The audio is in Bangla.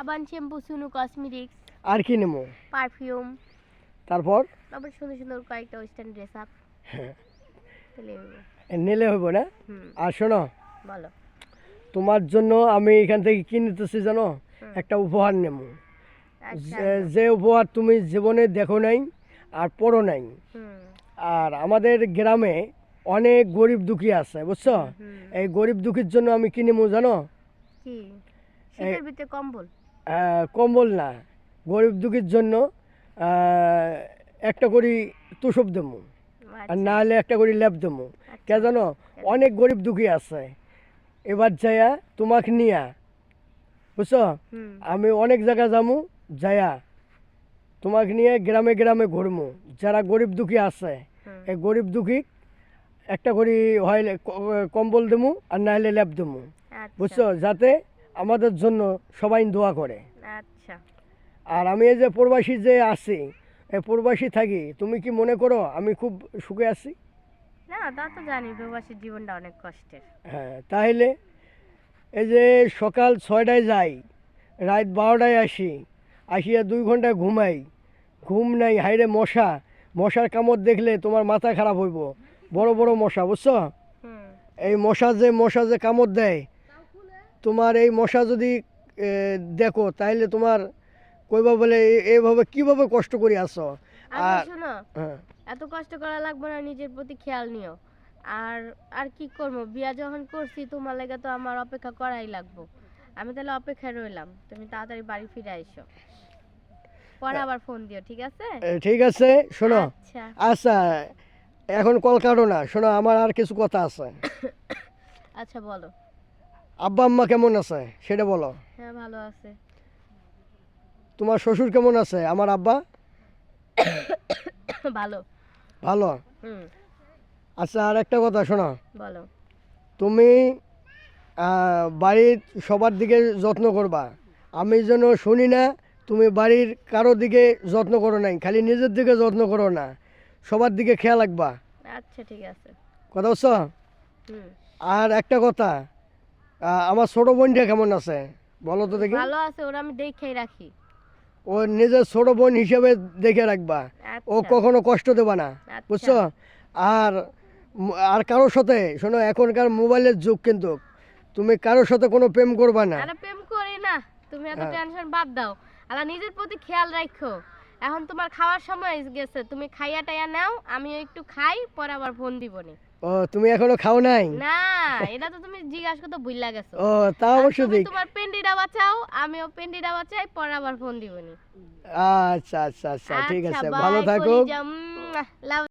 সাবান শ্যাম্পু সুনু কসমেটিক্স আর কি নেব? পারফিউম। তারপর? তারপর সুন্দর সুন্দর কয়েকটা ওয়েস্টার্ন ড্রেস আপ হ্যাঁ, নিলে হইব। না? আর শোনো বলো। তোমার জন্য আমি এখান থেকে কি নিতেছি জানো? একটা উপহার নেব। আচ্ছা। যে- উপহার তুমি জীবনে দেখো নাই আর পড়ো নাই। আর আমাদের গ্রামে অনেক গরিব দুঃখী আছে বুঝছ? এই গরিব দুঃখীর জন্য আমি কি নেব জানো? কি? শীতের ভিতরে কম্বল? কম্বল না। গরিব দুঃখীর জন্য একটা করে তুষব দেবো। আর আচ্ছা, না হলে একটা করে ল্যাব দেবো। কে জানো? অনেক গরিব দুঃখী আছে। এবার যাইয়া তোমাকে নিয়া। বুঝছ? আমি অনেক জায়গা যামু যাইয়া তোমাকে নিয়ে গ্রামে গ্রামে ঘুরমু যারা গরিব দুঃখী আছে এই গরিব দুঃখী একটা করে হয় কম্বল দেবো আর না হলে ল্যাব দেবো। আচ্ছা। বুঝছ? যাতে আমাদের জন্য সবাই দোয়া করে। আচ্ছা। আর আমি এই যে প্রবাসী যে আছি এই প্রবাসী থাকি তুমি কি মনে করো আমি খুব সুখে আছি? না তা তো জানি প্রবাসীর জীবনটা অনেক কষ্টের। হ্যাঁ তাহলে এই যে সকাল ছয়টায় যাই রাত বারোটায় আসি আসিয়া দুই ঘণ্টা ঘুমাই ঘুম নাই হাইরে মশা মশার কামড় দেখলে তোমার মাথা খারাপ হইব বড় বড় মশা বুঝছ? এই মশা যে মশা যে কামড় দেয় তোমার এই মশা যদি দেখো তাহলে তোমার কইবা বলে এইভাবে কীভাবে কষ্ট করে আসো আর শোনো হ্যাঁ। এত কষ্ট করা লাগবে না নিজের প্রতি খেয়াল নিও। আর আর কি করব? বিয়া যখন করছি তোমার লেগে তো আমার অপেক্ষা করাই লাগবো। আমি তাহলে অপেক্ষায় রইলাম। তুমি তাড়াতাড়ি বাড়ি ফিরে আইসো। পরে আবার ফোন দিও ঠিক আছে? ঠিক আছে শোনো। আচ্ছা। আচ্ছা এখন কল কাটো না শোনো আমার আর কিছু কথা আছে। আচ্ছা বলো। আব্বা আম্মা কেমন আছে? সেটা বলো। হ্যাঁ ভালো আছে। তোমার শ্বশুর কেমন আছে? আমার আব্বা? ভালো। ভালো? আচ্ছা আর একটা কথা শোনো। বলো। তুমি বাড়ির সবার দিকে যত্ন করবা। আমি যেন শুনি না তুমি বাড়ির কারও দিকে যত্ন করো নাই খালি নিজের দিকে যত্ন করো না। সবার দিকে খেয়াল রাখবা। আচ্ছা ঠিক আছে। কথা বুঝছ আর একটা কথা আমার ছোটো বোনটা কেমন আছে? বলো তো দেখি। ভালো আছে ওরা আমি দেখেই রাখি। ও নিজের ছোট বোন হিসেবে দেখে রাখবা। ও আচ্ছা। কখনো কষ্ট দেবা না আচ্ছা। বুঝছ? আর আর কারোর সাথে শোনো এখনকার মোবাইলের যুগ কিন্তু। তুমি কারোর সাথে কোনো প্রেম করবা না। আরে প্রেম করি না। তুমি এত হ্যাঁ। টেনশন বাদ দাও। আলা নিজের প্রতি খেয়াল রাখো। এখন তোমার খাওয়ার সময় গেছে। তুমি খাইয়া টাইয়া নাও আমিও একটু খাই পরে আবার ফোন দিবনি। ও তুমি এখনও খাও নাই? না। এটা তো তুমি জিজ্ঞাসা করতে ভুল গেছো ও তা অবশ্য ঠিক তোমার পেন্ডিটা বাঁচাও আমিও পেন্ডিটা বাঁচাই পরে আবার ফোন দিবনি। আচ্ছা আচ্ছা আচ্ছা ঠিক আচ্ছা, আছে bye, ভালো থাকো। love